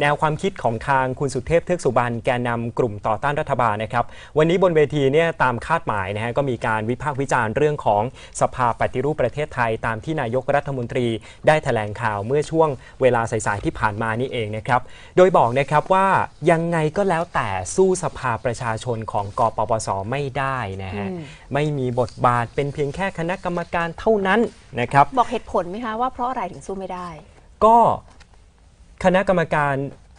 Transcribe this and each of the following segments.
แนวความคิดของทางคุณสุเทพเทือกสุบรรณแกนนำกลุ่มต่อต้านรัฐบาลนะครับ วันนี้บนเวทีเนี่ยตามคาดหมายนะฮะก็มีการวิพากษ์วิจารณ์เรื่องของสภาปฏิรูปประเทศไทย ตามที่นายกรัฐมนตรีได้แถลงข่าวเมื่อช่วงเวลาสายๆที่ผ่านมานี่เองนะครับ โดยบอกนะครับว่ายังไงก็แล้วแต่สู้สภาประชาชนของกปปสไม่ได้นะฮะมไม่มีบทบาทเป็นเพียงแค่คณะกรรมการเท่านั้นนะครับบอกเหตุผลไหมคะว่าเพราะอะไรถึงสู้ไม่ได้ ก็ คณะกรรมการ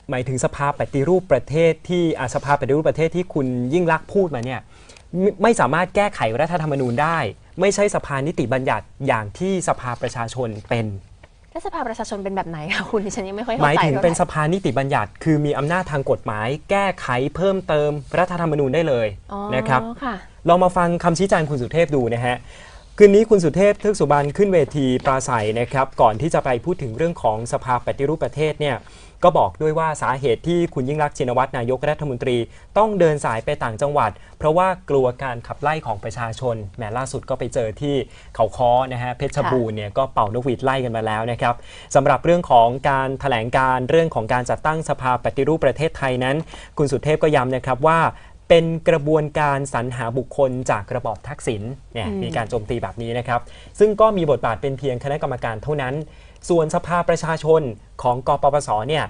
หมายถึงสภาปฏิรูปประเทศที่อาสภาปฏิรูปประเทศที่คุณยิ่งรักษณ์พูดมาเนี่ยไม่ไม่สามารถแก้ไขรัฐธรรมนูญได้ ไม่ใช่สภานิติบัญญัติอย่างที่สภาประชาชนเป็น แล้วสภาประชาชนเป็นแบบไหนคะคุณดิฉันยังไม่ค่อยหเข้าใจมายถึงท่ไหร่เป็นสภานิติบัญญัติ คือมีอำนาจทางกฎหมาย แก้ไขเพิ่มเติมรัฐธรรมนูญได้เลยอ๋อนะครับ ค่ะ ลองมาฟังคำชี้แจงคุณสุเทพดูนะฮะ คืนนี้คุณสุเทพเทือกสุบรรณขึ้นเวทีปราศัยนะครับ ก่อนที่จะไปพูดถึงเรื่องของสภาปฏิรูปประเทศเนี่ยก็บอกด้วยว่าสาเหตุที่คุณยิ่งรักชินวัตรนายกรัฐมนตรี ต้องเดินสายไปต่างจังหวัด เพราะว่ากลัวการขับไล่ของประชาชนแหมล่าสุดก็ไปเจอที่เขาค้อนะฮะเพชรบูรณ์เนี่ยก็เป่านกหวีดไล่กันมาแล้วนะครับสำหรับเรื่องของการแถลงการเรื่องของการจัดตั้งสภาปฏิรูปประเทศไทยนั้น คุณสุเทพก็ย้ำนะครับว่า เป็นกระบวนการสรรหาบุคคลจากระบอบทักษิณเนี่ยอืมมีการโจมตีแบบนี้นะครับ ซึ่งก็มีบทบาทเป็นเพียงคณะกรรมการเท่านั้น ส่วนสภาประชาชนของกปปสเนี่ย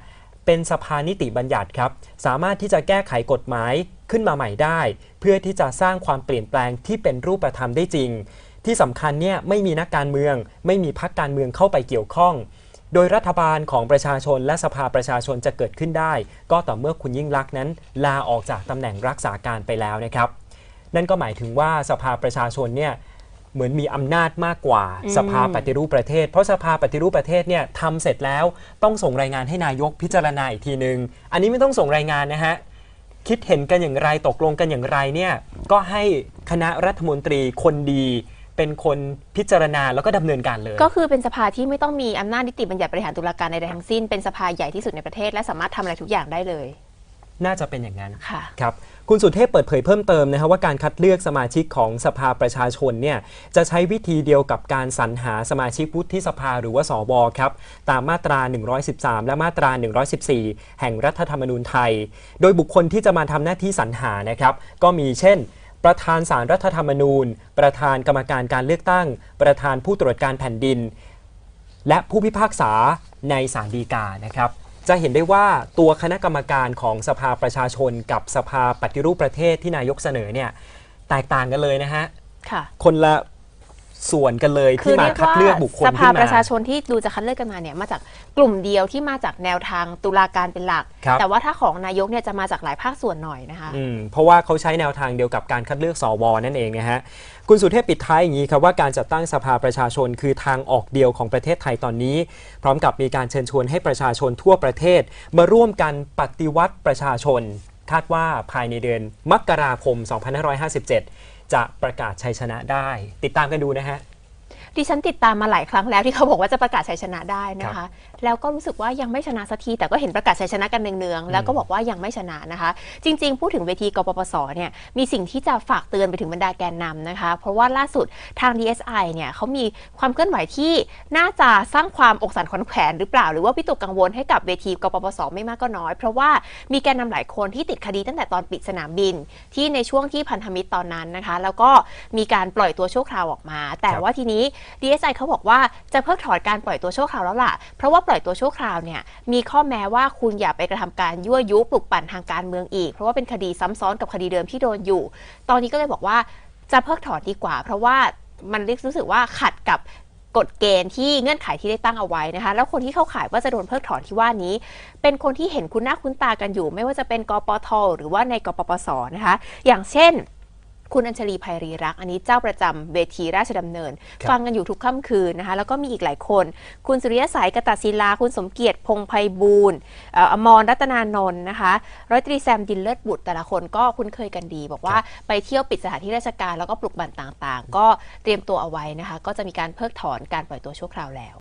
เป็นสภานิติบัญญัติครับ สามารถที่จะแก้ไขกฎหมายขึ้นมาใหม่ได้ เพื่อที่จะสร้างความเปลี่ยนแปลงที่เป็นรูปธรรมได้จริง ที่สำคัญเนี่ยไม่มีนักการเมือง ไม่มีพรรคการเมืองเข้าไปเกี่ยวข้อง โดยรัฐบาลของประชาชนและสภาประชาชนจะเกิดขึ้นได้ ก็ต่อเมื่อคุณยิ่งรักษณ์นั้น ลาออกจากตำแหน่งรักษาการไปแล้วนะครับ นั่นก็หมายถึงว่าสภาประชาชนเนี่ยเหมือนมีอำนาจมากกว่าอืมสภาปฏิรูปประเทศ เพราะสภาปฏิรูปประเทศเนี่ยทำเสร็จแล้วต้องส่งรายงานให้นายกพิจารณาอีกทีนึงอันนี้ไม่ต้องส่งรายงานนะฮะคิดเห็นกันอย่างไรตกลงกันอย่างไรเนี่ยก็ให้คณะรัฐมนตรีคนดี เป็นคนพิจารณาแล้วก็ดำเนินการเลย ก็คือเป็นสภาที่ไม่ต้องมีอำนาจนิติบัญญัติบริหารตุลาการใดๆทั้งสิ้น เป็นสภาใหญ่ที่สุดในประเทศ และสามารถทำอะไรทุกอย่างได้เลยน่าจะเป็นอย่างนั้น ค่ะ ครับ คุณสุเทพเปิดเผยเพิ่มเติมนะครับว่าการคัดเลือกสมาชิกของสภาประชาชนเนี่ยจะใช้วิธีเดียวกับการสรรหาสมาชิกวุฒิสภาหรือว่าสวครับ ตามมาตรา 113 และมาตรา 114 แห่งรัฐธรรมนูญไทย โดยบุคคลที่จะมาทำหน้าที่สรรหานะครับ ก็มีเช่น ประธานสารรัฐธรรมนูญ ประธานกรรมการการเลือกตั้ง ประธานผู้ตรวจการแผ่นดิน และผู้พิพากษาในศาลฎีกานะครับ จะเห็นได้ว่าตัวคณะกรรมการของสภาประชาชน กับสภาปฏิรูปประเทศที่นายกเสนอเนี่ยแตกต่างกันเลยนะฮะค่ะคนละ ส่วนกันเลยที่มาคัดเลือกบุคคลสขึ้ภานมาประชาชนที่ดูจะคัดเลือกกันมาเนี่ยมาจากกลุ่มเดียวที่มาจากแนวทางตุลาการเป็นหลักครับแต่ว่าถ้าของนายกเนี่ยจะมาจากหลายภาคส่วนหน่อยนะคะอืมเพราะว่าเขาใช้แนวทางเดียวกับการคัดเลือกสวนั่นเองนะฮะคุณสุเทพปิดท้ายอย่างนี้ครับว่าการจัดตั้งสภาประชาชนคือทางออกเดียวของประเทศไทยตอนนี้ พร้อมกับมีการเชิญชวนให้ประชาชนทั่วประเทศ มาร่วมกันปฏิวัติประชาชน คาดว่าภายในเดือนมกราคม 2557 จะประกาศชัยชนะได้ ติดตามกันดูนะฮะ ดิฉันติดตามมาหลายครั้งแล้วที่เขาบอกว่าจะประกาศชัยชนะได้นะครัคะบแล้วก็รู้สึกว่ายังไม่ชนะสักทีแต่ก็เห็นประกาศชัยชนะกันเนืองๆแล้วก็บอกว่ายังไม่ชนะนะคะ จริง ๆ พูดถึงเวทีกปปสเนี่ยมีสิ่งที่จะฝากเตือนไปถึงบรรดาแกนนำนะคะ เพราะว่าล่าสุดทาง DSI เนี่ยเขามีความเคลื่อนไหวที่น่าจะสร้างความอกสั่นขวัญแขวนหรือเปล่า หรือว่าพิตกกังวลให้กับเวทีกปปสไม่มากก็น้อย เพราะว่ามีแกนนำหลายคนที่ติดคดีตั้งแต่ตอนปิดสนามบิน ที่ในช่วงที่พันธมิตรตอนนั้นนะคะ แล้วก็มีการปล่อยตัวชั่วคราวออกมา แต่ครับว่าทีนี้ DSI เขาบอกว่าจะเพิกถอนการปล่อยตัวชั่วคราวแล้วล่ะ เพราะว่าปล่อยตัวชั่วคราวเนี่ยมีข้อแม้ว่าคุณอย่าไปกระทำการยั่วยุปลุกปั่นทางการเมืองอีก เพราะว่าเป็นคดีซ้ำซ้อนกับคดีเดิมที่โดนอยู่ ตอนนี้ก็เลยบอกว่าจะเพิกถอนดีกว่า เพราะว่ามันรู้สึกว่าขัดกับกฎเกณฑ์ที่เงื่อนไขที่ได้ตั้งเอาไว้นะคะ แล้วคนที่เข้าข่ายว่าจะโดนเพิกถอนที่ว่านี้ เป็นคนที่เห็นคุณหน้าคุ้นตากันอยู่ ไม่ว่าจะเป็นกปท หรือว่าในกปปสนะคะ อย่างเช่น คุณอัญชลีภัยรีรักษ์อันนี้เจ้าประจำเวทีราชดำเนินครับฟังกันอยู่ทุกค่ำคืนนะคะ แล้วก็มีอีกหลายคน คุณสุริยสายกตศิลา คุณสมเกียรติพงษ์ไพบูลย์เอ่ออมรรัตนานนท์นะคะร้อยตรีแซมดินเลิศบุตรแต่ละคนก็คุ้นเคยกันดี บอกว่าไปเที่ยวปิดสถานที่ราชการแล้วก็ปลุกบั่นต่างๆ ก็เตรียมตัวเอาไว้นะคะ ก็จะมีการเพิกถอนการปล่อยตัวชั่วคราวแล้ว